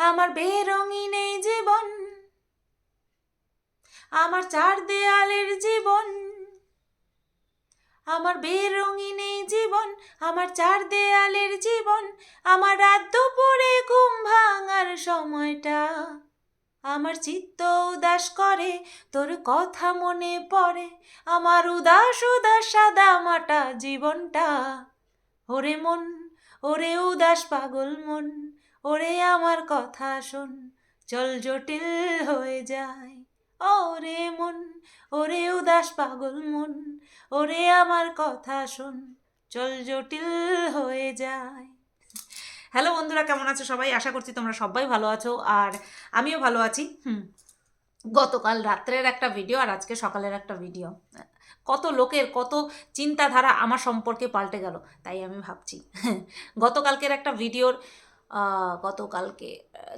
আমার বেরঙিন এই জীবন, আমার চার দেয়ালের জীবন, আমার বেরঙিন এই জীবন, আমার চার দেয়ালের জীবন, আমার রাত দুপুরে ঘুম ভাঙার সময়টা, আমার চিত্ত উদাস করে, তোর কথা মনে পড়ে, আমার উদাস উদাস সাদা মাটা জীবনটা, ওরে মন, ওরে উদাস পাগল মন। ওরে আমার কথা শোন, চল জটিল হয়ে যায় ওরে মন, ওরে উদাস পাগল মন, ওরে আমার কথা শোন, চল জটিল হয়ে যায় হ্যালো বন্ধুরা, কেমন আছো সবাই? আশা করছি তোমরা সবাই ভালো আছো, আর আমিও ভালো আছি। হুম, গতকাল রাত্রের একটা ভিডিও আর আজকে সকালের একটা ভিডিও কত লোকের কত চিন্তাধারা আমার সম্পর্কে পাল্টে গেল, তাই আমি ভাবছি। গতকালকের একটা ভিডিওর গতকালকে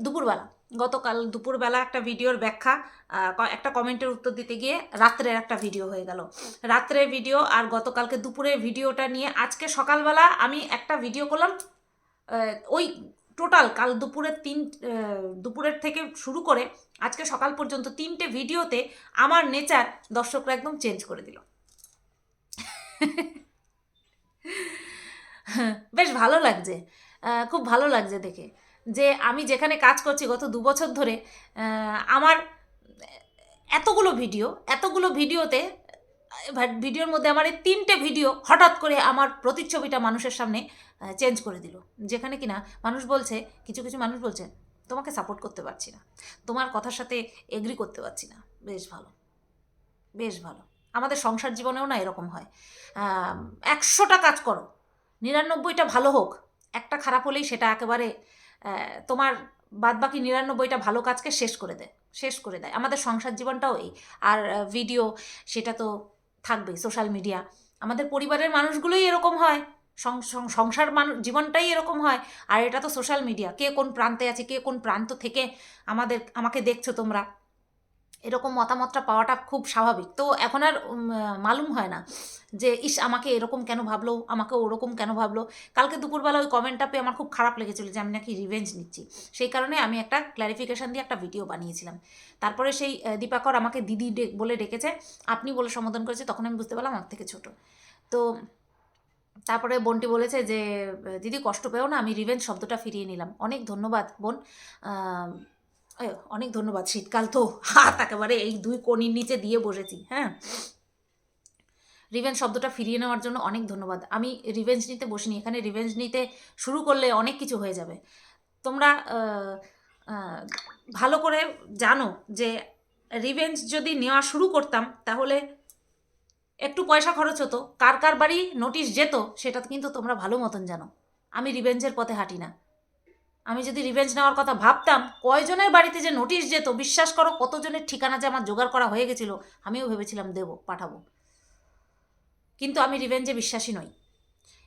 দুপুরবেলা। গতকাল দুপুরবেলা একটা ভিডিওর ব্যাখ্যা একটা কমেন্টের উত্তর দিতে গিয়ে রাত্রের একটা ভিডিও হয়ে গেল। রাত্রের ভিডিও আর গতকালকে দুপুরের ভিডিওটা নিয়ে আজকে সকালবেলা আমি একটা ভিডিও করলাম ওই টোটাল কাল দুপুরের তিন দুপুরের থেকে শুরু করে আজকে সকাল পর্যন্ত তিনটে ভিডিওতে আমার নেচার দর্শকরা একদম চেঞ্জ করে দিল। বেশ ভালো লাগছে। খুব ভালো লাগছে দেখে। যে আমি যেখানে কাজ করছি গত দু বছর ধরে আমার এতগুলো ভিডিও, এতগুলো ভিডিওতে ভিডিওর মধ্যে আমার এই তিনটে ভিডিও হঠাৎ করে আমার প্রতিচ্ছবিটা মানুষের সামনে চেঞ্জ করে দিল। যেখানে কিনা মানুষ বলছে, কিছু কিছু মানুষ বলছে, তোমাকে সাপোর্ট করতে পারছি না। তোমার কথার সাথে এগ্রি করতে পারছি না। বেশ ভালো। বেশ ভালো। আমাদের সংসার জীবনেও না এরকম হয়। একশোটা কাজ করো। নিরানব্বইটা ভালো হোক একটা খারাপ হলেই সেটা একেবারে তোমার বাদবাকি নিরানব্বইটা ভালো কাজকে শেষ করে দেয়, শেষ করে দেয়। আমাদের সংসার জীবনটাও এই। আর ভিডিও সেটা তো থাকবেই সোশ্যাল মিডিয়া আমাদের পরিবারের মানুষগুলোই এরকম হয় সংসার মানুষ জীবনটাই এরকম হয়। আর এটা তো সোশ্যাল মিডিয়া কে কোন প্রান্তে আছে, কে কোন প্রান্ত থেকে আমাদের, আমাকে দেখছ তোমরা? এরকম মতামতটা পাওয়াটা খুব স্বাভাবিক। তো এখন আর মালুম হয় না যে, ইস, আমাকে এরকম কেন ভাবলো? আমাকে ওরকম কেন ভাবলো? কালকে দুপুরবেলা ওই কমেন্টটা পেয়ে আমার খুব খারাপ লেগেছিলো যে, আমি নাকি রিভেঞ্জ নিচ্ছি। সেই কারণে আমি একটা ক্ল্যারিফিকেশান দিয়ে একটা ভিডিও বানিয়েছিলাম। তারপরে সেই দীপাকর আমাকে দিদি বলে ডেকেছে, আপনি বলে সম্বোধন করেছে, তখন আমি বুঝতে পারলাম আমার থেকে ছোট। তো তারপরে বোনটি বলেছে যে, দিদি, কষ্ট পেও না, আমি রিভেঞ্জ শব্দটা ফিরিয়ে নিলাম। অনেক ধন্যবাদ বোন। অনেক ধন্যবাদ, শীতকাল তো। হাত একেবারে এই দুই কনির নিচে দিয়ে বসেছি হ্যাঁ? রিভেঞ্জ শব্দটা ফিরিয়ে নেওয়ার জন্য অনেক ধন্যবাদ। আমি রিভেঞ্জ নিতে বসিনি, এখানে রিভেঞ্জ নিতে শুরু করলে অনেক কিছু হয়ে যাবে। তোমরা ভালো করে জানো যে রিভেঞ্জ যদি নেওয়া শুরু করতাম, তাহলে একটু পয়সা খরচ হতো, কার কার বাড়ি নোটিশ যেত, সেটা কিন্তু তোমরা ভালো মতন জানো। আমি রিভেঞ্জের পথে হাঁটি না। আমি যদি রিভেঞ্জ নেওয়ার কথা ভাবতাম, কয়জনের বাড়িতে যে নোটিশ যেত, বিশ্বাস করো কতজনের ঠিকানা যে আমার জোগাড় করা হয়ে গেছিল, আমিও ভেবেছিলাম দেবো, পাঠাবো। কিন্তু আমি রিভেঞ্জে বিশ্বাসী নই।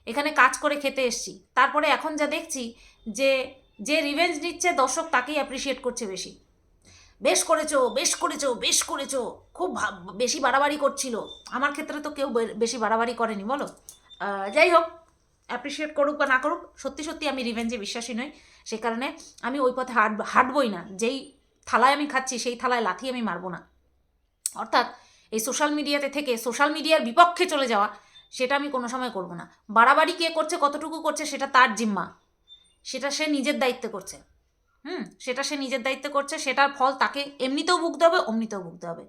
এখানে কাজ করে খেতে এসছি। তারপরে এখন যা দেখছি যে যে রিভেঞ্জ নিচ্ছে দর্শক তাকেই অ্যাপ্রিসিয়েট করছে বেশি। বেশ করেছ বেশ করেছ বেশ করেছ, খুব বেশি বাড়াবাড়ি করছিল। আমার ক্ষেত্রে তো কেউ বেশি বাড়াবাড়ি করেনি, বলো? যাই হোক। অ্যাপ্রিসিয়েট করুক বা না করুক, সত্যি সত্যি আমি রিভেঞ্জে বিশ্বাসী নই। সেই কারণে আমি ওই পথে হাঁট হাঁটবই না। যেই থালায় আমি খাচ্ছি, সেই থালায় লাথি আমি মারবো না। অর্থাৎ এই সোশ্যাল মিডিয়াতে থেকে সোশ্যাল মিডিয়ার বিপক্ষে চলে যাওয়া, সেটা আমি কোনো সময় করব না। বাড়াবাড়ি কে করছে, কতটুকু করছে, সেটা তার জিম্মা। সেটা সে নিজের দায়িত্বে করছে। হুম? সেটা সে নিজের দায়িত্বে করছে, সেটার ফল তাকে এমনিতেও ভুগতে হবে, অমনিতেও ভুগতে হবে।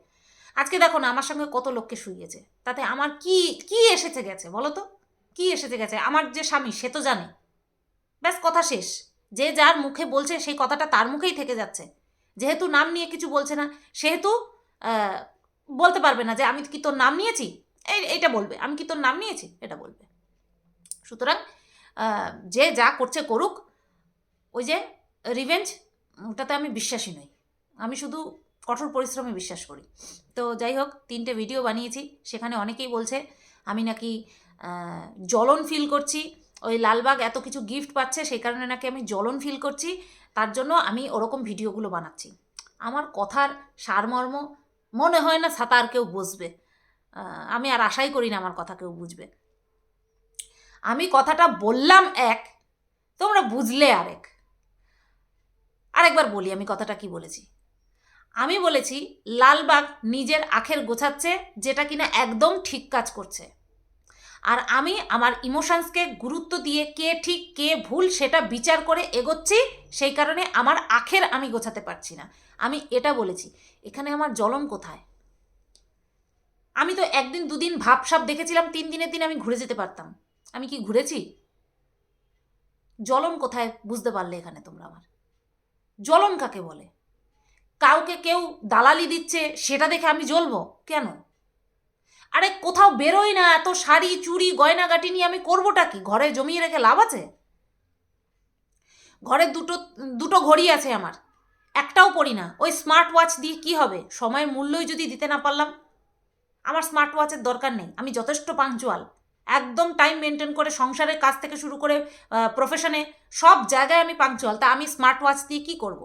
আজকে দেখো না, আমার সঙ্গে কত লোককে শুইয়েছে। তাতে আমার কি কি এসেছে গেছে, বলো তো? কি এসেছে গেছে? আমার যে স্বামী, সে তো জানে। ব্যাস, কথা শেষ। যে যার মুখে বলছে, সেই কথাটা তার মুখেই থেকে যাচ্ছে। যেহেতু নাম নিয়ে কিছু বলছে না, সেহেতু বলতে পারবে না যে, আমি কি তোর নাম নিয়েছি? এই, এইটা বলবে। আমি কি তোর নাম নিয়েছি? এটা বলবে। সুতরাং যে যা করছে করুক, ওই যে রিভেঞ্জ ওটাতে আমি বিশ্বাসী নই। আমি শুধু কঠোর পরিশ্রমে বিশ্বাস করি। তো যাই হোক, তিনটে ভিডিও বানিয়েছি, সেখানে অনেকেই বলছে, আমি নাকি জ্বলন ফিল করছি। ওই লালবাগ এত কিছু গিফট পাচ্ছে, সেই কারণে নাকি আমি জ্বলন ফিল করছি। তার জন্য আমি ওরকম ভিডিওগুলো বানাচ্ছি। আমার কথার সারমর্ম, মনে হয় না সাঁতার কেউ বুঝবে। আমি আর আশাই করি না আমার কথা কেউ বুঝবে। আমি কথাটা বললাম এক, তোমরা বুঝলে আরেক। আর আরেকবার বলি আমি কথাটা কি বলেছি। আমি বলেছি, লালবাগ নিজের আখের গোছাচ্ছে, যেটা কিনা একদম ঠিক কাজ করছে। আর আমি আমার ইমোশনসকে গুরুত্ব দিয়ে কে ঠিক, কে ভুল সেটা বিচার করে এগোচ্ছি, সেই কারণে আমার আখের আমি গোছাতে পারছি না। আমি এটা বলেছি, এখানে আমার জ্বলন কোথায়? আমি তো একদিন দুদিন ভাবসাব দেখেছিলাম, তিন দিনের দিন আমি ঘুরে যেতে পারতাম। আমি কি ঘুরেছি? জ্বলন কোথায় বুঝতে পারলে এখানে তোমরা আমার? জ্বলন কাকে বলে? কাউকে কেউ দালালি দিচ্ছে, সেটা দেখে আমি জ্বলবো? কেন? আরে কোথাও বেরোই না, এত শাড়ি, চুড়ি, গয়নাগাটি নিয়ে আমি করবোটা কি? ঘরে জমিয়ে রেখে লাভ আছে? ঘরে দুটো দুটো ঘড়ি আছে আমার। একটাও পরি না। ওই স্মার্ট ওয়াচ দিয়ে কি হবে? সময়ের মূল্যই যদি দিতে না পারলাম? আমার স্মার্ট ওয়াচের দরকার নেই। আমি যথেষ্ট পাংচুয়াল একদম টাইম মেনটেন করে সংসারের কাজ থেকে শুরু করে প্রফেশনে সব জায়গায় আমি পাংচুয়াল তা আমি স্মার্ট ওয়াচ দিয়ে কী করব।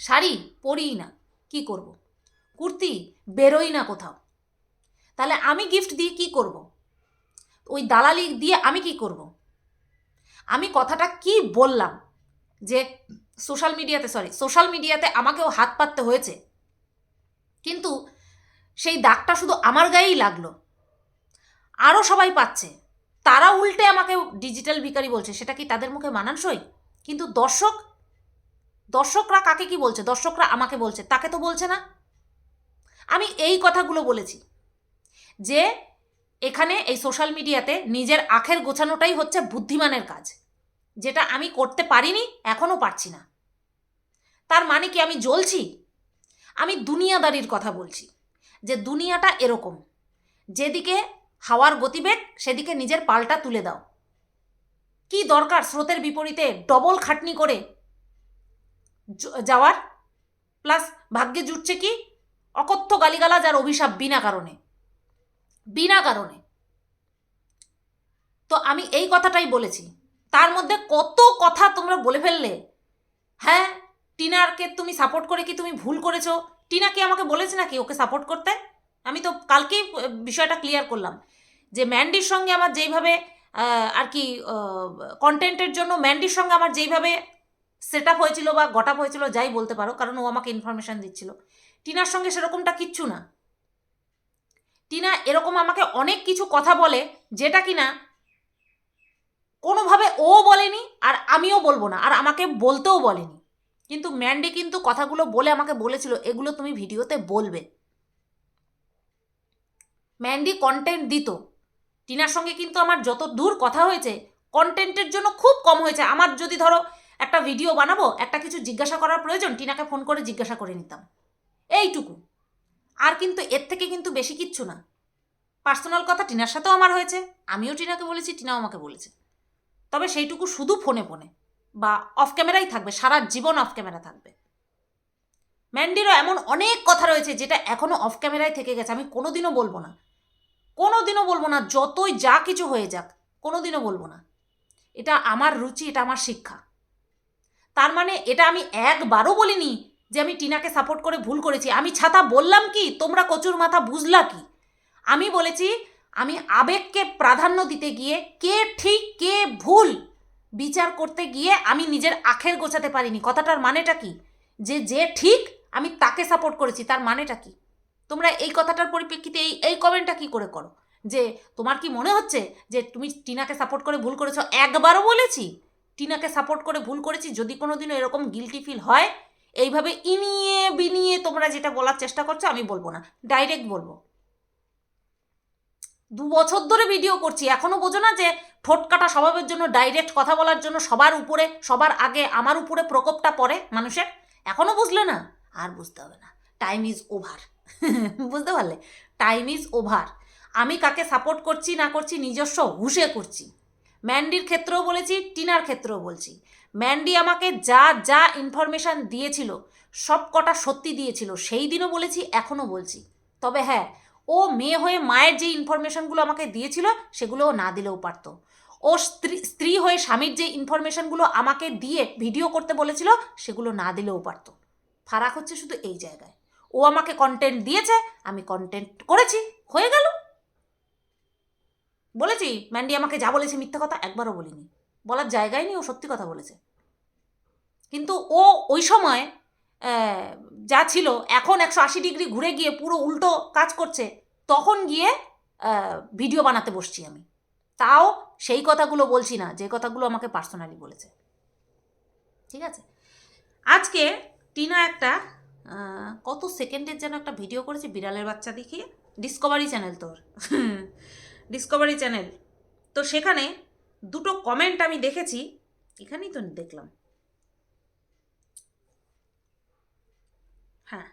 শাড়ি পরিই না, কি করব। কুর্তি বেরোই না কোথাও তাহলে আমি গিফট দিয়ে কি করব। ওই দালালি দিয়ে আমি কি করব। আমি কথাটা কি বললাম যে সোশ্যাল মিডিয়াতে সরি সোশ্যাল মিডিয়াতে আমাকেও হাত পাততে হয়েছে কিন্তু সেই দাগটা শুধু আমার গায়েই লাগল আরও সবাই পাচ্ছে তারা উল্টে আমাকে ডিজিটাল ভিকারি বলছে, সেটা কি তাদের মুখে মানানসই কিন্তু দর্শক দর্শকরা কাকে কি বলছে? দর্শকরা আমাকে বলছে, তাকে তো বলছে না। আমি এই কথাগুলো বলেছি যে এখানে এই সোশ্যাল মিডিয়াতে নিজের আখের গোছানোটাই হচ্ছে বুদ্ধিমানের কাজ। যেটা আমি করতে পারিনি এখনও পারছি না। তার মানে কি আমি জ্বলছি? আমি দুনিয়াদারির কথা বলছি যে দুনিয়াটা এরকম। যেদিকে হাওয়ার গতিবেগ, সেদিকে নিজের পাল্টা তুলে দাও। কি দরকার স্রোতের বিপরীতে ডবল খাটনি করে যাওয়ার? প্লাস ভাগ্যে জুটছে কি? অকথ্য গালিগালাজ আর অভিশাপ বিনা কারণে। বিনা কারণে। তো আমি এই কথাটাই বলেছি। তার মধ্যে কত কথা তোমরা বলে ফেললে। হ্যাঁ টিনারকে তুমি সাপোর্ট করে কি তুমি ভুল করেছ? টিনা কি আমাকে বলেছে নাকি ওকে সাপোর্ট করতে? আমি তো কালকেই বিষয়টা ক্লিয়ার করলাম। যে ম্যান্ডির সঙ্গে আমার যেইভাবে আর কি কন্টেন্টের জন্য ম্যান্ডির সঙ্গে আমার যেইভাবে সেট আপ হয়েছিল বা গট আপ হয়েছিল, যাই বলতে পারো, কারণ ও আমাকে ইনফরমেশান দিচ্ছিল। টিনার সঙ্গে সেরকমটা কিচ্ছু না। টিনা এরকম আমাকে অনেক কিছু কথা বলে, যেটা কিনা কোনোভাবে ও বলেনি আর আমিও বলব না, আর আমাকে বলতেও বলেনি। কিন্তু ম্যান্ডি কিন্তু কথাগুলো বলে আমাকে বলেছিল, এগুলো তুমি ভিডিওতে বলবে। ম্যান্ডি কন্টেন্ট দিত। টিনার সঙ্গে কিন্তু আমার যত দূর কথা হয়েছে কন্টেন্টের জন্য খুব কম হয়েছে। আমার যদি ধরো একটা ভিডিও বানাবো, একটা কিছু জিজ্ঞাসা করার প্রয়োজন, টিনাকে ফোন করে জিজ্ঞাসা করে নিতাম। এইটুকু। আর কিন্তু এর থেকে কিন্তু বেশি কিচ্ছু না। পার্সোনাল কথা টিনার সাথেও আমার হয়েছে, আমিও টিনাকে বলেছি, টিনাও আমাকে বলেছে। তবে সেইটুকু শুধু ফোনে ফোনে বা অফ ক্যামেরাই থাকবে, সারা জীবন অফ ক্যামেরা থাকবে। ম্যান্ডিরও এমন অনেক কথা রয়েছে, যেটা এখনও অফ ক্যামেরায় থেকে গেছে, আমি কোনোদিনও বলব না। কোনো দিনও বলব না, যতই যা কিছু হয়ে যাক কোনো দিনও বলব না। এটা আমার রুচি, এটা আমার শিক্ষা। তার মানে এটা আমি একবারও বলিনি যে আমি টিনাকে সাপোর্ট করে ভুল করেছি। আমি ছাতা বললাম কি, তোমরা কচুর মাথা বুঝলা কি? আমি বলেছি, আমি আবেগকে প্রাধান্য দিতে গিয়ে কে ঠিক, কে ভুল বিচার করতে গিয়ে আমি নিজের আখের গোছাতে পারিনি। কথাটার মানেটা কি? যে যে ঠিক, আমি তাকে সাপোর্ট করেছি, তার মানেটা কি? তোমরা এই কথাটার পরিপ্রেক্ষিতে এই এই কমেন্টটা কি করে করো? যে তোমার কি মনে হচ্ছে যে তুমি টিনাকে সাপোর্ট করে ভুল করেছ? একবারও বলেছি? টিনাকে সাপোর্ট করে ভুল করেছি, যদি কোনো দিনও এরকম গিলটি ফিল হয়, এইভাবে ইনিয়ে বিনিয়ে তোমরা যেটা বলার চেষ্টা করছ, আমি বলব না ডাইরেক্ট বলব। দু বছর ধরে ভিডিও করছি এখনও বোঝো না যে ঠোঁট কাটা স্বভাবের জন্য ডাইরেক্ট কথা বলার জন্য সবার উপরে, সবার আগে আমার উপরে প্রকোপটা পড়ে মানুষের এখনও বুঝলে না? আর বুঝতে হবে না টাইম ইজ ওভার বুঝতে পারলে? টাইম ইজ ওভার আমি কাকে সাপোর্ট করছি, না করছি, নিজস্ব হুশে করছি। ম্যান্ডির ক্ষেত্রেও বলেছি, টিনার ক্ষেত্রেও বলছি। ম্যান্ডি আমাকে যা যা ইনফরমেশান দিয়েছিল সব কটা সত্যি দিয়েছিল, সেই দিনও বলেছি, এখনও বলছি। তবে হ্যাঁ ও মেয়ে হয়ে মায়ের যে ইনফরমেশনগুলো আমাকে দিয়েছিল, সেগুলোও না দিলেও পারতো। ও স্ত্রী স্ত্রী হয়ে স্বামীর যে ইনফরমেশনগুলো আমাকে দিয়ে ভিডিও করতে বলেছিল, সেগুলো না দিলেও পারতো। ফারাক হচ্ছে শুধু এই জায়গায়। ও আমাকে কন্টেন্ট দিয়েছে, আমি কন্টেন্ট করেছি, হয়ে গেল। বলেছি, ম্যান্ডি আমাকে যা বলেছে মিথ্যা কথা একবারও বলিনি। বলার জায়গায় নেই, ও সত্যি কথা বলেছে। কিন্তু ও ওই সময় যা ছিল, এখন একশো আশি ডিগ্রি ঘুরে গিয়ে পুরো উল্টো কাজ করছে, তখন গিয়ে ভিডিও বানাতে বসছি আমি। তাও সেই কথাগুলো বলছি না, যে কথাগুলো আমাকে পার্সোনালি বলেছে। ঠিক আছে? আজকে টিনা একটা কত সেকেন্ডের যেন একটা ভিডিও করেছে বিড়ালের বাচ্চা দেখিয়ে। ডিসকভারি চ্যানেল তোর। ডিসকভারি চ্যানেল তো সেখানে দুটো কমেন্ট আমি দেখেছি, এখানেই তো দেখলাম। হ্যাঁ।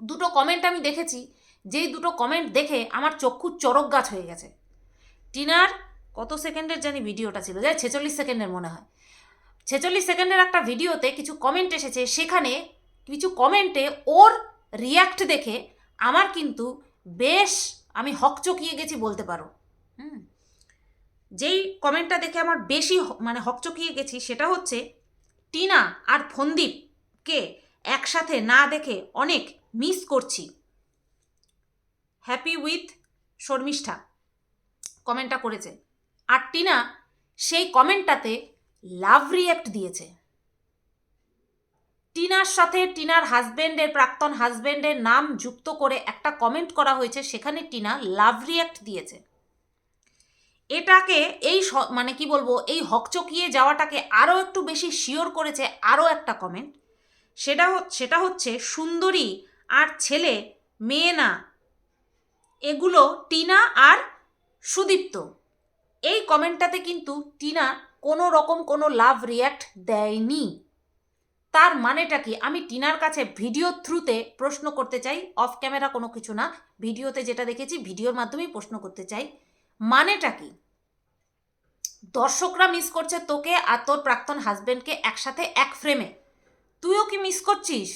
দুটো কমেন্ট আমি দেখেছি, যেই দুটো কমেন্ট দেখে আমার চক্ষু চরক গাছ হয়ে গেছে। টিনার কত সেকেন্ডের জানি ভিডিওটা ছিল, যাই ছেচল্লিশ সেকেন্ডের মনে হয়। ছেচল্লিশ সেকেন্ডের একটা ভিডিওতে কিছু কমেন্ট এসেছে, সেখানে কিছু কমেন্টে ওর রিয়াক্ট দেখে আমার কিন্তু বেশ, আমি হকচকিয়ে গেছি বলতে পারো। হুম। যেই কমেন্টটা দেখে আমার বেশি মানে হকচকিয়ে গেছি সেটা হচ্ছে, টিনা আর ফন্দীপকে একসাথে না দেখে অনেক মিস করছি। হ্যাপি উইথ শর্মিষ্ঠা কমেন্টটা করেছে। আর টিনা সেই কমেন্টটাতে লাভ রিয়াক্ট দিয়েছে। টিনার সাথে টিনার হাজবেন্ডের, প্রাক্তন হাজবেন্ডের নাম যুক্ত করে একটা কমেন্ট করা হয়েছে, সেখানে টিনা লাভ রিয়াক্ট দিয়েছে। এটাকে এই মানে কি বলব, এই হকচকিয়ে যাওয়াটাকে আরও একটু বেশি শিওর করেছে আরও একটা কমেন্ট সেটা সেটা হচ্ছে সুন্দরী আর ছেলে, মেয়ে না, এগুলো টিনা আর সুদীপ্ত। এই কমেন্টটাতে কিন্তু টিনা কোনো রকম কোনো লাভ রিয়াক্ট দেয়নি। তার মানেটা কি? আমি টিনার কাছে ভিডিও থ্রুতে প্রশ্ন করতে চাই অফ ক্যামেরা কোনো কিছু না ভিডিওতে যেটা দেখেছি ভিডিওর মাধ্যমেই প্রশ্ন করতে চাই। মানেটা কি? দর্শকরা মিস করছে তোকে আর তোর প্রাক্তন হাজবেন্ডকে একসাথে এক ফ্রেমে তুইও কি মিস করছিস?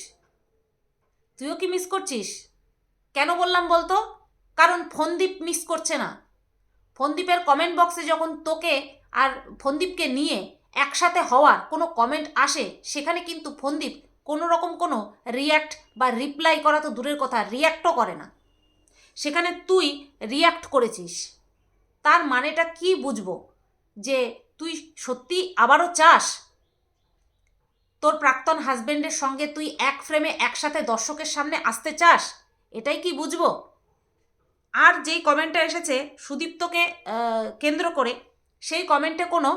তুইও কি মিস করছিস? কেন বললাম বলতো? কারণ ফন্দীপ মিস করছে না। ফন্দীপের কমেন্ট বক্সে যখন তোকে আর ফন্দীপকে নিয়ে একসাথে হওয়ার কোনো কমেন্ট আসে, সেখানে কিন্তু ফন্দীপ কোনো রকম কোনো রিয়্যাক্ট বা রিপ্লাই করা তো দূরের কথা রিয়্যাক্টও করে না। সেখানে তুই রিয়্যাক্ট করেছিস। তার মানেটা কি বুঝব? যে তুই সত্যি আবারও চাস? তোর প্রাক্তন হাজবেন্ডের সঙ্গে তুই এক ফ্রেমে একসাথে দর্শকের সামনে আসতে চাস? এটাই কি বুঝব? আর যেই কমেন্টটা এসেছে সুদীপ্তকে কেন্দ্র করে, সেই কমেন্টে কোনো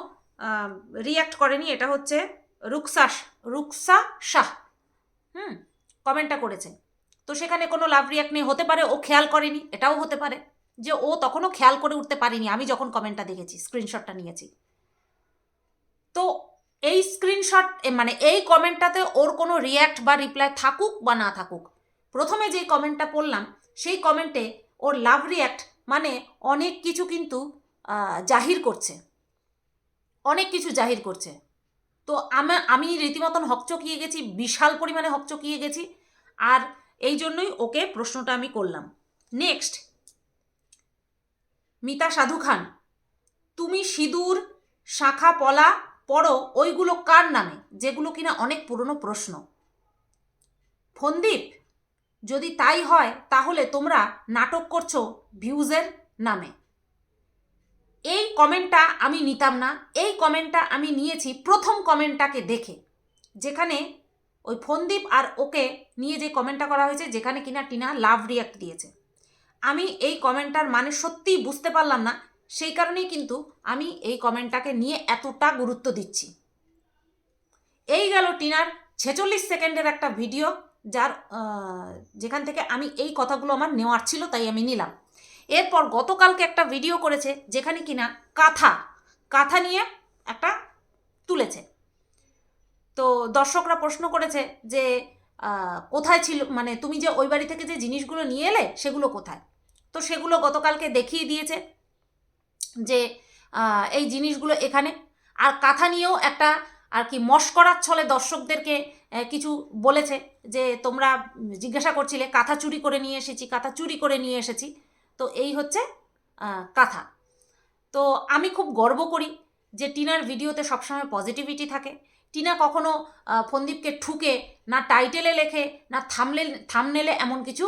রিয়্যাক্ট করেনি, এটা হচ্ছে রুকসা রুকসা শাহ হুম কমেন্টটা করেছে। তো সেখানে কোনো লাভ রিয়াক্ট নেই, হতে পারে, ও খেয়াল করেনি, এটাও হতে পারে, যে ও তখনও খেয়াল করে উঠতে পারিনি। আমি যখন কমেন্টটা দেখেছি স্ক্রিনশটটা নিয়েছি। তো এই স্ক্রিনশট মানে এই কমেন্টটাতে ওর কোনো রিয়্যাক্ট বা রিপ্লাই থাকুক বা না থাকুক, প্রথমে যেই কমেন্টটা পড়লাম, সেই কমেন্টে ওর লাভ রিয়্যাক্ট মানে অনেক কিছু কিন্তু জাহির করছে। অনেক কিছু জাহির করছে। তো আমা, আমি রীতিমতন হকচকিয়ে গেছি, বিশাল পরিমাণে হকচকিয়ে গেছি, আর এই জন্যই ওকে প্রশ্নটা আমি করলাম। নেক্সট মিতা সাধু খান, তুমি সিঁদুর, শাখা, পলা পড়ো, ওইগুলো কার নামে? যেগুলো কিনা অনেক পুরনো প্রশ্ন। ফন্দীপ, যদি তাই হয়, তাহলে তোমরা নাটক করছ ভিউজের নামে। এই কমেন্টটা আমি নিতাম না, এই কমেন্টটা আমি নিয়েছি প্রথম কমেন্টটাকে দেখে, যেখানে ওই ফন্দীপ আর ওকে নিয়ে যে কমেন্টটা করা হয়েছে, যেখানে কিনা টিনা লাভ রিয়াক্ট দিয়েছে। আমি এই কমেন্টটার মানে সত্যিই বুঝতে পারলাম না, সেই কারণেই কিন্তু আমি এই কমেন্টটাকে নিয়ে এতটা গুরুত্ব দিচ্ছি। এই গেল টিনার ছেচল্লিশ সেকেন্ডের একটা ভিডিও, যার যেখান থেকে আমি এই কথাগুলো আমার নেওয়ার ছিল, তাই আমি নিলাম। এরপর গতকালকে একটা ভিডিও করেছে যেখানে কিনা কাঁথা কাঁথা নিয়ে একটা তুলেছে। তো দর্শকরা প্রশ্ন করেছে যে কোথায় ছিল মানে তুমি যে ওই বাড়ি থেকে যে জিনিসগুলো নিয়ে এলে সেগুলো কোথায়? তো সেগুলো গতকালকে দেখিয়ে দিয়েছে যে এই জিনিসগুলো এখানে। আর কাঁথা নিয়েও একটা আর কি মস্করার ছলে দর্শকদেরকে কিছু বলেছে যে, তোমরা জিজ্ঞাসা করছিলে, কাঁথা চুরি করে নিয়ে এসেছি, কাঁথা চুরি করে নিয়ে এসেছি। তো এই হচ্ছে কাঁথা। তো আমি খুব গর্ব করি যে টিনার ভিডিওতে সবসময় পজিটিভিটি থাকে। টিনা কখনো ফন্দীপকে ঠুকে, না টাইটেলে লেখে, না থামলে থামনেলে এমন কিছু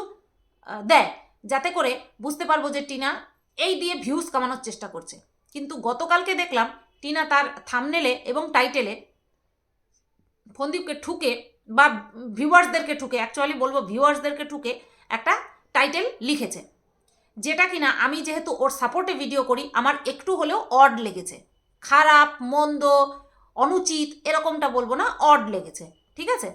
দেয়। যাতে করে বুঝতে পারব যে টিনা এই দিয়ে ভিউজ কামানোর চেষ্টা করছে। কিন্তু গতকালকে দেখলাম টিনা তার থামনেলে এবং টাইটেলে ফন্দীপকে ঠুকে বা ভিউয়ার্সদেরকে ঠুকে অ্যাকচুয়ালি বলব ভিউয়ার্সদেরকে ঠুকে একটা টাইটেল লিখেছে। যেটা কিনা আমি যেহেতু ওর সাপোর্টে ভিডিও করি, আমার একটু হলেও অড লেগেছে। খারাপ, মন্দ, অনুচিত এরকমটা বলব না অড লেগেছে, ঠিক আছে?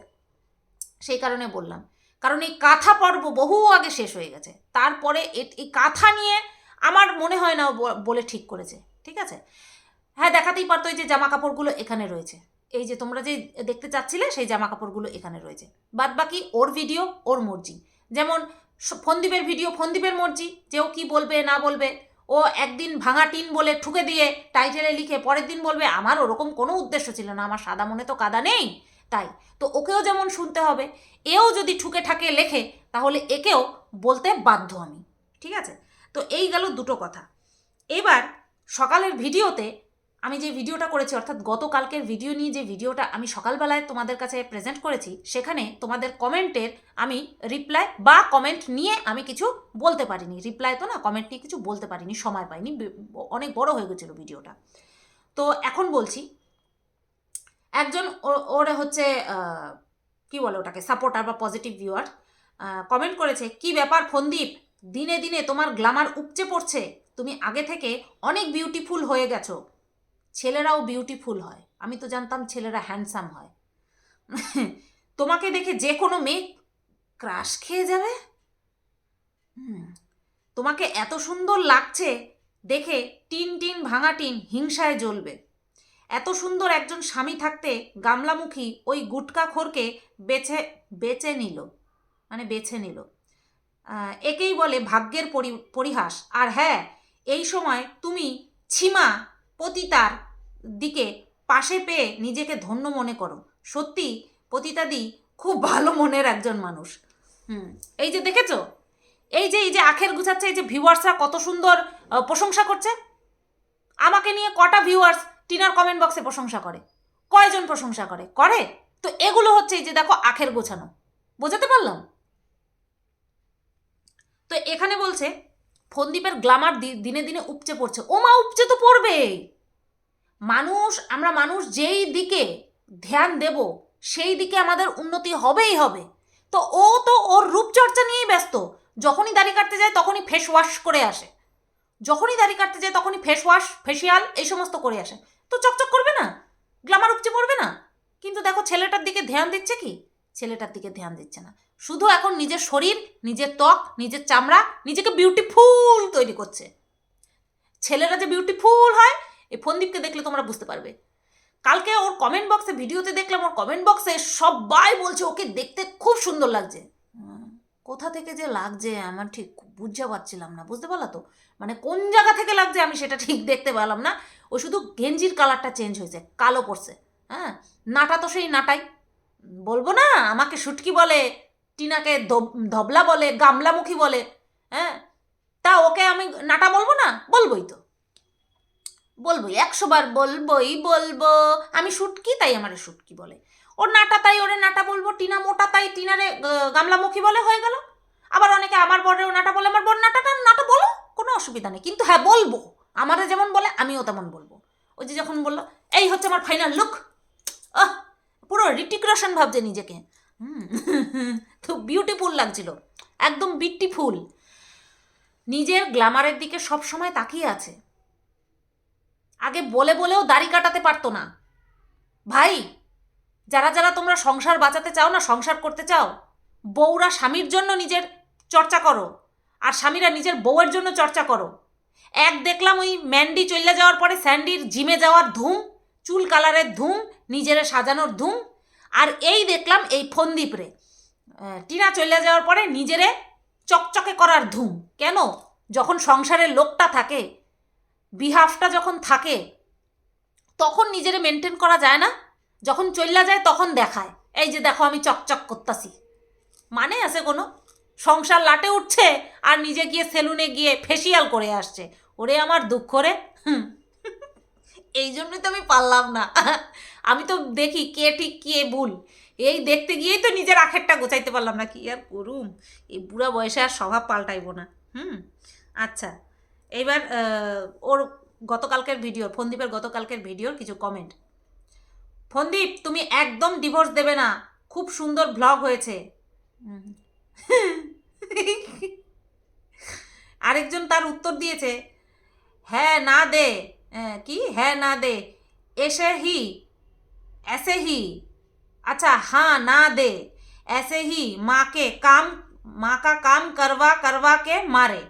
সেই কারণে বললাম। কারণ এই কাঁথা পর্ব বহু আগে শেষ হয়ে গেছে। তারপরে এই কাঁথা নিয়ে আমার মনে হয় না বলে ঠিক করেছে, ঠিক আছে? হ্যাঁ দেখাতেই পারতো এই যে জামা কাপড়গুলো এখানে রয়েছে। এই যে তোমরা যে দেখতে চাচ্ছিলে, সেই জামা কাপড়গুলো এখানে রয়েছে। বাদ বাকি ওর ভিডিও ওর মর্জি। যেমন ফন্দীপের ভিডিও ফন্দীপের মর্জি, যে ও কী বলবে, না বলবে। ও একদিন ভাঙা টিন বলে ঠুকে দিয়ে টাইটেলে লিখে পরের দিন বলবে, আমার ওরকম কোনো উদ্দেশ্য ছিল না, আমার সাদা মনে তো কাদা নেই। তাই, তো ওকেও যেমন শুনতে হবে, এও যদি ঠুকে ঠাকে লেখে, তাহলে একেও বলতে বাধ্য আমি, ঠিক আছে? তো এই গেল দুটো কথা। এবার সকালের ভিডিওতে আমি যে ভিডিওটা করেছি, অর্থাৎ গতকালকের ভিডিও নিয়ে যে ভিডিওটা আমি সকালবেলায় তোমাদের কাছে প্রেজেন্ট করেছি, সেখানে তোমাদের কমেন্টের আমি রিপ্লাই বা কমেন্ট নিয়ে আমি কিছু বলতে পারিনি। রিপ্লাই তো না কমেন্ট নিয়ে কিছু বলতে পারিনি, সময় পাইনি অনেক বড় হয়ে গেছিল ভিডিওটা। তো এখন বলছি, একজন ওর হচ্ছে কি বলে ওটাকে সাপোর্টার বা পজিটিভ ভিউয়ার কমেন্ট করেছে, কি ব্যাপার ফন্দীপ? দিনে দিনে তোমার গ্লামার উপচে পড়ছে। তুমি আগে থেকে অনেক বিউটিফুল হয়ে গেছো। ছেলেরাও বিউটিফুল হয়। আমি তো জানতাম ছেলেরা হ্যান্ডসাম হয়। তোমাকে দেখে যে কোনো মেয়ে ক্রাশ খেয়ে যাবে? তোমাকে এত সুন্দর লাগছে দেখে টিন টিন ভাঙা টিন হিংসায় জ্বলবে। এত সুন্দর একজন স্বামী থাকতে গামলামুখী ওই গুটকা খোরকে বেছে বেছে নিল মানে বেছে নিল। একেই বলে ভাগ্যের পরি- পরিহাস। আর হ্যাঁ এই সময় তুমি ছিমা পতিতার দিকে পাশে পেয়ে নিজেকে ধন্য মনে করো। সত্যি, পতিতাদি খুব ভালো মনের একজন মানুষ। হুম, এই যে দেখেছ? এই যে এই যে আখের গুছাচ্ছে, এই যে ভিউয়ার্সরা কত সুন্দর প্রশংসা করছে। আমাকে নিয়ে কটা ভিউয়ার্স টিনার কমেন্ট বক্সে প্রশংসা করে? কয়জন প্রশংসা করে? করে? তো এগুলো হচ্ছে এই যে দেখো আখের গোছানো। বোঝাতে পারলাম? তো এখানে বলছে ফন্দীপের গ্লামার দিনে দিনে উপচে পড়ছে। ও মা উপচে তো পড়বেই। মানুষ, আমরা মানুষ যেই দিকে ধ্যান দেব, সেই দিকে আমাদের উন্নতি হবেই হবে। তো ও তো ওর রূপচর্চা নিয়েই ব্যস্ত। যখনই দাড়ি কাটতে যায়, তখনই ফেস ওয়াশ করে আসে। যখনই দাড়ি কাটতে যায়, তখনই ফেস ওয়াশ ফেসিয়াল এই সমস্ত করে আসে। তো চকচক করবে না? গ্লামার উপচে পড়বে না? কিন্তু দেখো, ছেলেটার দিকে ধ্যান দিচ্ছে কি? ছেলেটার দিকে ধ্যান দিচ্ছে না। শুধু এখন নিজের শরীর, নিজের ত্বক, নিজের চামড়া, নিজেকে বিউটিফুল তৈরি করছে। ছেলেরা যে বিউটিফুল হয়, এই ফন্দীপকে দেখলে তোমরা বুঝতে পারবে। কালকে ওর কমেন্ট বক্সে ভিডিওতে দেখলাম ওর কমেন্ট বক্সে সবাই বলছে, ওকে দেখতে খুব সুন্দর লাগছে। কোথা থেকে যে লাগছে আমার ঠিক বুঝতে পারছিলাম না, বুঝতে পারলা তো? মানে কোন জায়গা থেকে লাগছে আমি সেটা ঠিক দেখতে পেলাম না। ও শুধু গেঞ্জির কালারটা চেঞ্জ হয়েছে, কালো পড়ছে হ্যাঁ? নাটা তো সেই নাটাই। বলব না, আমাকে শুটকি বলে টিনাকে ধব- ধবলা বলে, গামলামুখী বলে হ্যাঁ? তা ওকে আমি নাটা বলব না? বলবোই তো। বলবোই, একশো বার বলবোই, বলব। আমি শুটকি তাই আমারে শুটকি বলে। ওর নাটা তাই, ওরে নাটা বলব। টিনা মোটা তাই, টিনারে গামলামুখী বলে হয়ে গেল। আবার অনেকে আমার বরেও নাটা বলে, আমার বর নাটাটা, নাটা বলো, কোনো অসুবিধা নেই। কিন্তু হ্যাঁ বলব। আমারে যেমন বলে, আমিও তেমন বলব। ওই যে যখন বলল, এই হচ্ছে আমার ফাইনাল লুক আহ, পুরো ঋতিক রোশন ভাবছে নিজেকে। তো বিউটিফুল লাগছিল। একদম বিউটিফুল নিজের গ্ল্যামারের দিকে সব সময় তাকিয়ে আছে। আগে বলে বলেও দাড়ি কাটাতে পারতো না। ভাই, যারা যারা তোমরা সংসার বাঁচাতে চাও না, সংসার করতে চাও, বউরা স্বামীর জন্য নিজের চর্চা করো, আর স্বামীরা নিজের বউয়ের জন্য চর্চা করো। এক দেখলাম ওই ম্যান্ডি চলে যাওয়ার পরে স্যান্ডির জিমে যাওয়ার ধুম, চুল কালারের ধুম, নিজেরে সাজানোর ধুম আর এই দেখলাম এই ফন্দীপরে। টিনা চলে যাওয়ার পরে নিজেরে চকচকে করার ধুম। কেন? যখন সংসারের লোকটা থাকে বিহাফটা যখন থাকে, তখন নিজেরে মেনটেন করা যায় না। যখন চল্লা যায়, তখন দেখায়। এই যে দেখো, আমি চকচক করতাছি। মানে আছে কোনো? সংসার লাটে উঠছে আর নিজে গিয়ে সেলুনে গিয়ে ফেসিয়াল করে আসছে। ওরে আমার দুঃখ রে। হুম। এই জন্যই তো আমি পারলাম না। আমি তো দেখি কে ঠিক কে ভুল। এই দেখতে গিয়েই তো নিজের আখেরটা গোছাইতে পারলাম না। কি আর করুম? এই বুড়া বয়সে আর স্বভাব পাল্টাইবো না। হুম? আচ্ছা এইবার ওর গতকালকের ভিডিওর, ফন্দীপের গতকালকের ভিডিওর কিছু কমেন্ট ফন্দীপ, তুমি একদম ডিভোর্স দেবে না। খুব সুন্দর ব্লগ হয়েছে। আরেকজন তার উত্তর দিয়েছে হ্যাঁ না দে। কি হ্যাঁ না দে এসে হি ऐसे ही अच्छा हाँ ना दे ऐसे ही माँ के काम माँ का काम करवा करवा के मारे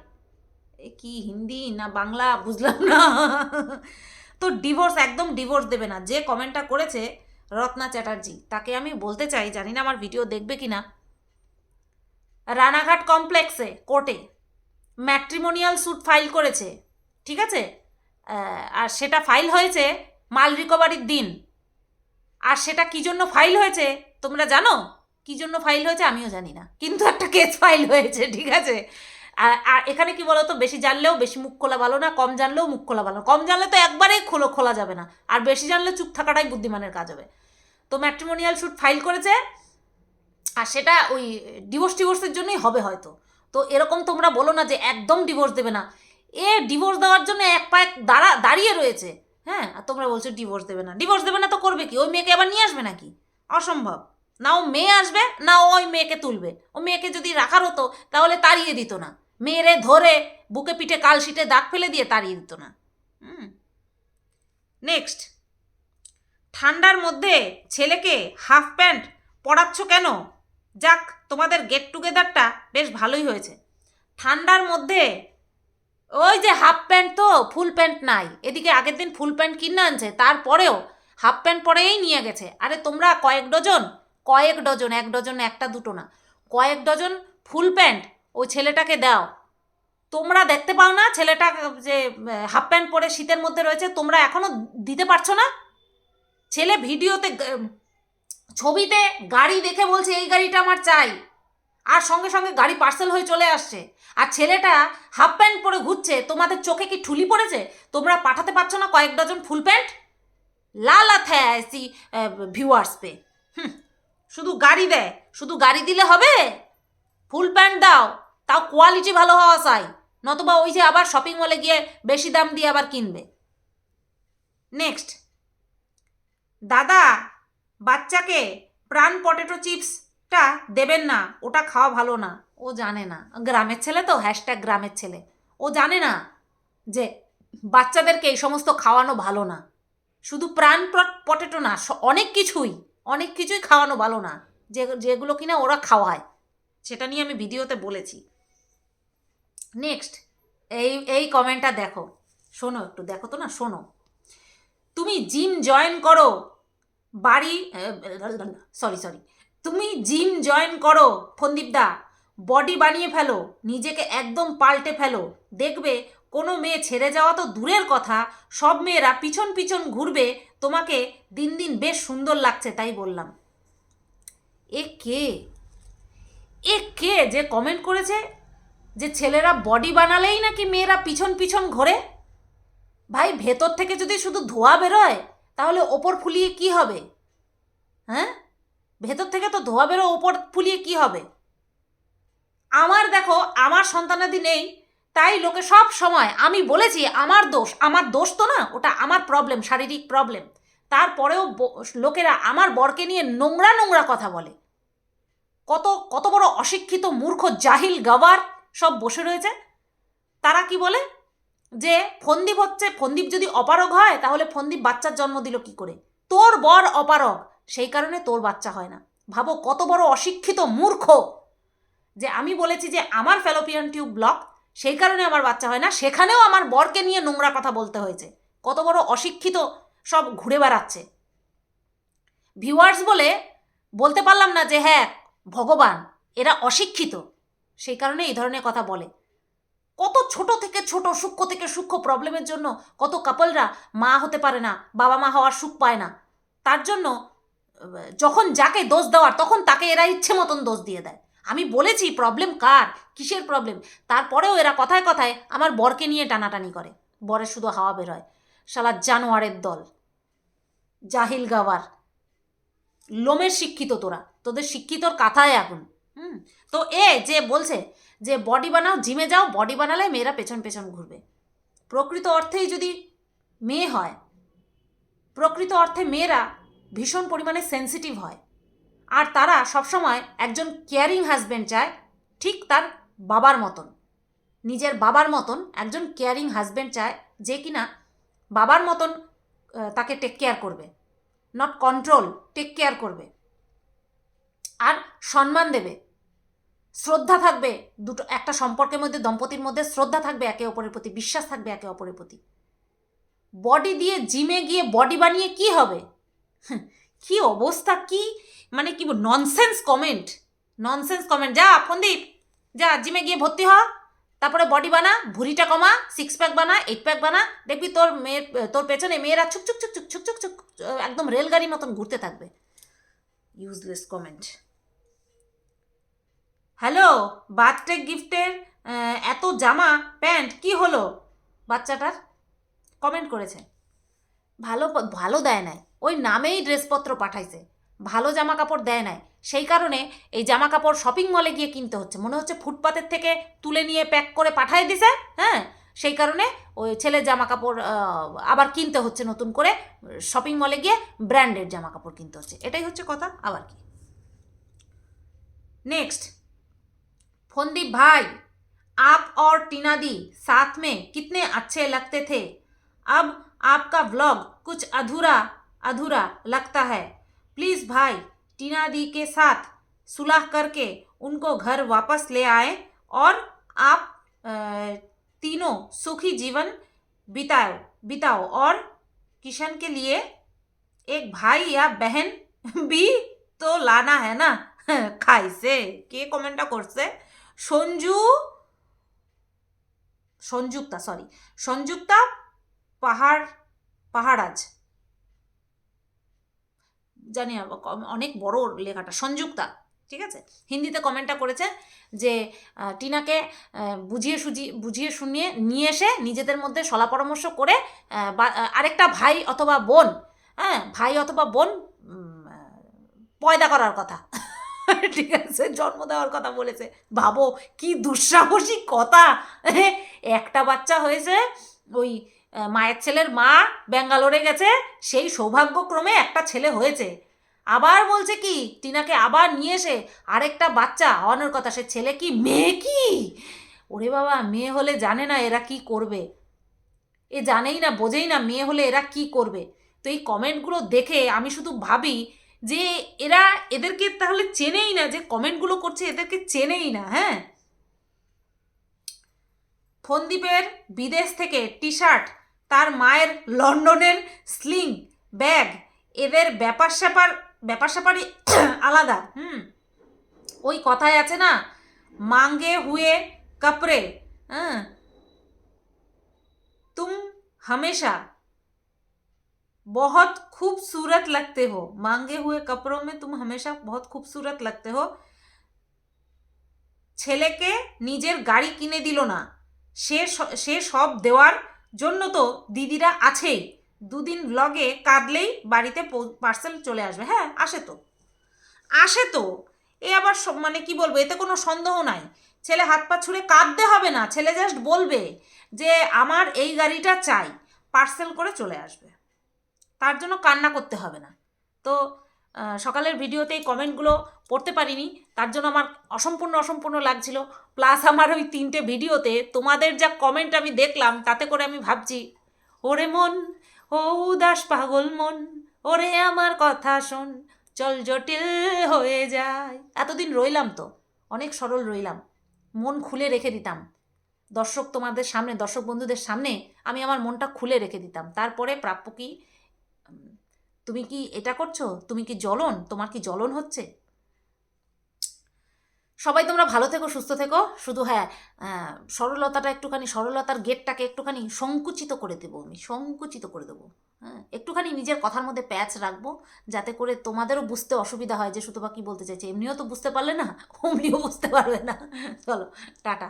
এ কি হিন্দি না বাংলা বুঝলাম না তো ডিভোর্স একদম ডিভোর্স দেবে না যে কমেন্টটা করেছে রত্না চ্যাটার্জি তাকে আমি বলতে চাই জানি না আমার ভিডিও দেখবে কি না রানাঘাট কমপ্লেক্সে কোর্টে ম্যাট্রিমোনিয়াল স্যুট ফাইল করেছে ঠিক আছে আহ, আর সেটা ফাইল হয়েছে মাল রিকভারির দিন। আর সেটা কি জন্য ফাইল হয়েছে, তোমরা জানো? কি জন্য ফাইল হয়েছে আমিও জানি না। কিন্তু একটা কেস ফাইল হয়েছে, ঠিক আছে? আর এখানে কি বলতো, বেশি জানলেও বেশি মুখ খোলা ভালো না, কম জানলেও মুখ খোলা ভালো কম জানলে তো একবারেই খোলো, খোলা যাবে না। আর বেশি জানলে চুপ থাকাটাই বুদ্ধিমানের কাজ হবে। তো ম্যাট্রিমোনিয়াল শ্যুট ফাইল করেছে, আর সেটা ওই ডিভোর্স ডিভোর্সের জন্যই হবে হয়তো। তো এরকম তোমরা বলো না যে একদম ডিভোর্স দেবে না। এ ডিভোর্স দেওয়ার জন্য এক পায়ে দাঁড়া, দাঁড়িয়ে রয়েছে। হ্যাঁ আর তোমরা বলছো ডিভোর্স দেবে না। ডিভোর্স দেবে না তো করবে কি? ওই মেয়েকে আবার নিয়ে আসবে নাকি? অসম্ভব। না ও মেয়ে আসবে, না ওই মেয়েকে তুলবে। ও মেয়েকে যদি রাখার হতো, তাহলে তাড়িয়ে দিত না। মেয়েরে ধরে বুকে পিঠে কালশিটে দাগ ফেলে দিয়ে তাড়িয়ে দিত না। হুম। নেক্সট ঠান্ডার মধ্যে ছেলেকে হাফ প্যান্ট পরাচ্ছ কেন? যাক, তোমাদের গেট টুগেদারটা বেশ ভালোই হয়েছে। ঠান্ডার মধ্যে ওই যে হাফ প্যান্ট তো, ফুল প্যান্ট নাই। এদিকে আগের দিন ফুল প্যান্ট কিনে আনছে, তারপরেও হাফ প্যান্ট পরেই নিয়ে গেছে। আরে তোমরা কয়েক ডজন কয়েক ডজন, এক ডজন একটা দুটো না, কয়েক ডজন ফুল প্যান্ট ওই ছেলেটাকে দাও। তোমরা দেখতে পাও না ছেলেটা যে হাফ প্যান্ট পরে শীতের মধ্যে রয়েছে, তোমরা এখনও দিতে পারছ না? ছেলে ভিডিওতে ছবিতে গাড়ি দেখে বলছে, এই গাড়িটা আমার চাই। আর সঙ্গে সঙ্গে গাড়ি পার্সেল হয়ে চলে আসছে। আর ছেলেটা হাফ প্যান্ট পরে ঘুরছে তোমাদের চোখে কি ঠুলি পড়েছে? তোমরা পাঠাতে পারছ না কয়েক ডজন ফুল প্যান্ট? লালাত হ্যাঁ এসি ভিউয়ার্স পে। হুম, শুধু গাড়ি দেয় শুধু গাড়ি দিলে হবে? ফুল প্যান্ট দাও তাও কোয়ালিটি ভালো হওয়া চাই। নতুবা ওই যে আবার শপিং মলে গিয়ে বেশি দাম দিয়ে আবার কিনবে। নেক্সট দাদা বাচ্চাকে প্রাণ পটেটো চিপসটা দেবেন না ওটা খাওয়া ভালো না। ও জানে না গ্রামের ছেলে তো হ্যাশট্যাগ গ্রামের ছেলে ও জানে না যে বাচ্চাদেরকে এই সমস্ত খাওয়ানো ভালো না শুধু প্রাণ পটেটো না অনেক কিছুই অনেক কিছুই খাওয়ানো ভালো না যে যেগুলো কিনা ওরা খাওয়ায় সেটা নিয়ে আমি ভিডিওতে বলেছি নেক্সট এই এই কমেন্টটা দেখো শোনো একটু দেখো তো না শোনো তুমি জিম জয়েন করো বাড়ি সরি সরি তুমি জিম জয়েন করো ফন্দীপদা বডি বানিয়ে ফেলো, নিজেকে একদম পাল্টে ফেলো। দেখবে কোনো মেয়ে ছেড়ে যাওয়া তো দূরের কথা, সব মেয়েরা পিছন পিছন ঘুরবে, তোমাকে দিন দিন বেশ সুন্দর লাগছে তাই বললাম। এ কে? এ কে যে কমেন্ট করেছে যে ছেলেরা বডি বানালেই নাকি মেয়েরা পিছন পিছন ঘোরে? ভাই, ভেতর থেকে যদি শুধু ধোয়া বেরোয়, তাহলে ওপর ফুলিয়ে কি হবে? হ্যাঁ? ভেতর থেকে তো ধোয়া বেরো ওপর ফুলিয়ে কি হবে? আমার দেখো, আমার সন্তানাদি নেই, তাই লোকে সব সময় আমি বলেছি, আমার দোষ। আমার দোষ তো না, ওটা আমার প্রবলেম শারীরিক প্রবলেম তারপরেও লোকেরা আমার বরকে নিয়ে নোংরা নোংরা কথা বলে। কত কত বড় অশিক্ষিত মূর্খ জাহিল গাওয়ার সব বসে রয়েছে। তারা কি বলে? যে ফন্দীপ হচ্ছে, ফন্দীপ যদি অপারগ হয়, তাহলে ফন্দীপ বাচ্চার জন্ম দিল কি করে? তোর বর অপারগ, সেই কারণে তোর বাচ্চা হয় না। ভাবো কত বড় অশিক্ষিত মূর্খ। যে আমি বলেছি যে আমার ফ্যালোপিয়ান টিউব ব্লক, সেই কারণে আমার বাচ্চা হয় না, সেখানেও আমার বরকে নিয়ে নোংরা কথা বলতে হয়েছে। কত বড় অশিক্ষিত সব ঘুরে বেড়াচ্ছে। ভিউয়ার্স বলে, বলতে পারলাম না যে হ্যাঁ ভগবান, এরা অশিক্ষিত। সেই কারণে এই ধরনের কথা বলে। কত ছোট থেকে ছোট, সূক্ষ্ম থেকে সূক্ষ্ম প্রবলেমের জন্য কত কাপলরা মা হতে পারে না, বাবা মা হওয়ার সুখ পায় না। তার জন্য, যখন যাকে দোষ দেওয়ার, তখন তাকে এরা ইচ্ছে মতন দোষ দিয়ে দেয়। আমি বলেছি প্রবলেম কার? কিসের প্রবলেম তারপরেও এরা কথায় কথায় আমার বরকে নিয়ে টানাটানি করে। বরের শুধু হাওয়া বের হয় শালা জানোয়ারের দল। জাহিল গাওয়ার। লোমের শিক্ষিত তোরা। তোদের শিক্ষিতর কাথায় এখন হুম? তো এ যে বলছে যে, বডি বানাও, জিমে যাও, বডি বানালে মেয়েরা পেছন পেছন ঘুরবে। প্রকৃত অর্থেই যদি মেয়ে হয়, প্রকৃত অর্থে মেয়েরা ভীষণ পরিমাণে সেন্সিটিভ হয়। আর তারা সবসময় একজন কেয়ারিং হাজব্যান্ড চায়, ঠিক তার বাবার মতন। নিজের বাবার মতন একজন কেয়ারিং হাজব্যান্ড চায় যে কিনা বাবার মতন তাকে টেক কেয়ার করবে নট কন্ট্রোল টেক কেয়ার করবে। আর সম্মান দেবে। শ্রদ্ধা থাকবে দুটো, একটা সম্পর্কের মধ্যে, দম্পতির মধ্যে শ্রদ্ধা থাকবে একে অপরের প্রতি, বিশ্বাস থাকবে একে অপরের প্রতি। বডি দিয়ে জিমে গিয়ে বডি বানিয়ে কি হবে? কি অবস্থা, কি মানে কি ননসেন্স কমেন্ট ননসেন্স কমেন্ট যা ফন্দীপ যা জিমে গিয়ে ভর্তি হ। তারপরে বডি বানা, ভুঁড়িটা কমা সিক্স প্যাক বানা এইট প্যাক বানা। দেখবি তোর মেয়ের তোর পেছনে মেয়েরা ছুক ছুক ছুক ছুক ছুক ছুক ছুক, একদম রেলগাড়ির মতন ঘুরতে থাকবে। ইউজলেস কমেন্ট হ্যালো বার্থডে গিফটের এত জামা, প্যান্ট, কি হলো? বাচ্চাটার কমেন্ট করেছে। ভালো ভালো দেয় নাই। ওই নামেই ড্রেসপত্র পাঠাইছে। ভালো জামা কাপড় দেয় নাই সেই কারণে এই জামা কাপড় শপিং মলে গিয়ে কিনতে হচ্ছে মনে হচ্ছে ফুটপাতের থেকে তুলে নিয়ে প্যাক করে পাঠাই দিছে হ্যাঁ সেই কারণে ওই ছেলের জামা কাপড় আহ, আবার কিনতে হচ্ছে নতুন করে শপিং মলে গিয়ে ব্র্যান্ডেড জামা কাপড় কিনতে হচ্ছে এটাই হচ্ছে কথা আবার কি नेक्स्ट फंदीप भाई आप और टीना दी साथ में कितने अच्छे लगते थे अब आपका व्लॉग कुछ अधूरा अधूरा लगता है प्लीज़ भाई टीना दी के साथ सुलह करके उनको घर वापस ले आए और आप अ, तीनों सुखी जीवन बिताओ बिताओ और किशन के लिए एक भाई या बहन भी তো লানা হ্যাঁ না খাইছে কে কমেন্টটা করছে সঞ্জু সংযুক্তা সরি সংযুক্তা পাহাড় পাহাড়াজ জানি অনেক বড় লেখাটা, সংযুক্তা, ঠিক আছে? হিন্দিতে কমেন্টটা করেছে যে টিনাকে বুঝিয়ে সুঝিয়ে বুঝিয়ে শুনিয়ে নিয়ে এসে নিজেদের মধ্যে সলা পরামর্শ করে আরেকটা ভাই অথবা বোন হ্যাঁ ভাই অথবা বোন পয়দা করার কথা, ঠিক আছে? জন্ম দেওয়ার কথা বলেছে। ভাবো কি দুঃসাহসিক কথা, একটা বাচ্চা হয়েছে ওই মায়ের ছেলের মা ব্যাঙ্গালোরে গেছে, সেই সৌভাগ্যক্রমে একটা ছেলে হয়েছে। আবার বলছে কি, টিনাকে আবার নিয়ে এসে আরেকটা বাচ্চা হওয়ানোর কথা, সে ছেলে কি, মেয়ে কি? ওরে বাবা, মেয়ে হলে জানে না এরা কি করবে। এ জানেই না, বোঝেই না মেয়ে হলে এরা কি করবে। তো এই কমেন্টগুলো দেখে আমি শুধু ভাবি যে এরা এদেরকে তাহলে চেনেই না, যে কমেন্টগুলো করছে এদেরকে চেনেই না হ্যাঁ? ফন্দীপের বিদেশ থেকে টি শার্ট তার মায়ের লন্ডনের স্লিং ব্যাগ এদের ব্যাপার স্যাপার ব্যাপার স্যাপারই আলাদা হুম ওই কথায় আছে না মাঙ্গে হুয়ে কাপড়ে হ্যাঁ तुम हमेशा बहुत खूबसूरत लगते हो मांगे हुए कपड़ों में तुम हमेशा बहुत खूबसूरत लगते हो ছেলেকে নিজের গাড়ি কিনে দিল না সে স- সে সব দেওয়ার জন্য তো দিদিরা আছেই। দুদিন ব্লগে কাঁদলেই বাড়িতে পার্সেল চলে আসবে। হ্যাঁ আসে তো। আসে তো। এ আবার মানে কি বলব, এতে কোনো সন্দেহ নাই। ছেলে হাত পা ছুঁড়ে কাঁদতে হবে না। ছেলে জাস্ট বলবে যে, আমার এই গাড়িটা চাই। পার্সেল করে চলে আসবে। তার জন্য কান্না করতে হবে না। তো সকালের ভিডিওতে কমেন্টগুলো পড়তে পারিনি। তার জন্য আমার অসম্পূর্ণ অসম্পূর্ণ লাগছিল। প্লাস আমার ওই তিনটে ভিডিওতে তোমাদের যা কমেন্ট আমি দেখলাম, তাতে করে আমি ভাবছি, ওরে মন, ও উদাস পাগল মন, ওরে আমার কথা শোন, চল জটিল হয়ে যায় এতদিন রইলাম তো, অনেক সরল রইলাম, মন খুলে রেখে দিতাম। দর্শক তোমাদের সামনে, দর্শক বন্ধুদের সামনে আমি আমার মনটা খুলে রেখে দিতাম। তারপরে প্রাপ্য কি তুমি কি এটা করছ? তুমি কি জ্বলন? তোমার কি জ্বলন হচ্ছে? সবাই তোমরা ভালো থেকো, সুস্থ থেকো। শুধু হ্যাঁ সরলতাটা একটুখানি, সরলতার গেটটাকে একটুখানি সংকুচিত করে দেবো আমি, সংকুচিত করে দেবো। হ্যাঁ একটুখানি নিজের কথার মধ্যে প্যাচ রাখব, যাতে করে তোমাদেরও বুঝতে অসুবিধা হয় যে সুতপা কি বলতে চাইছে। এমনিও তো বুঝতে পারলে না, অমনিও বুঝতে পারবে না। চলো, টাটা।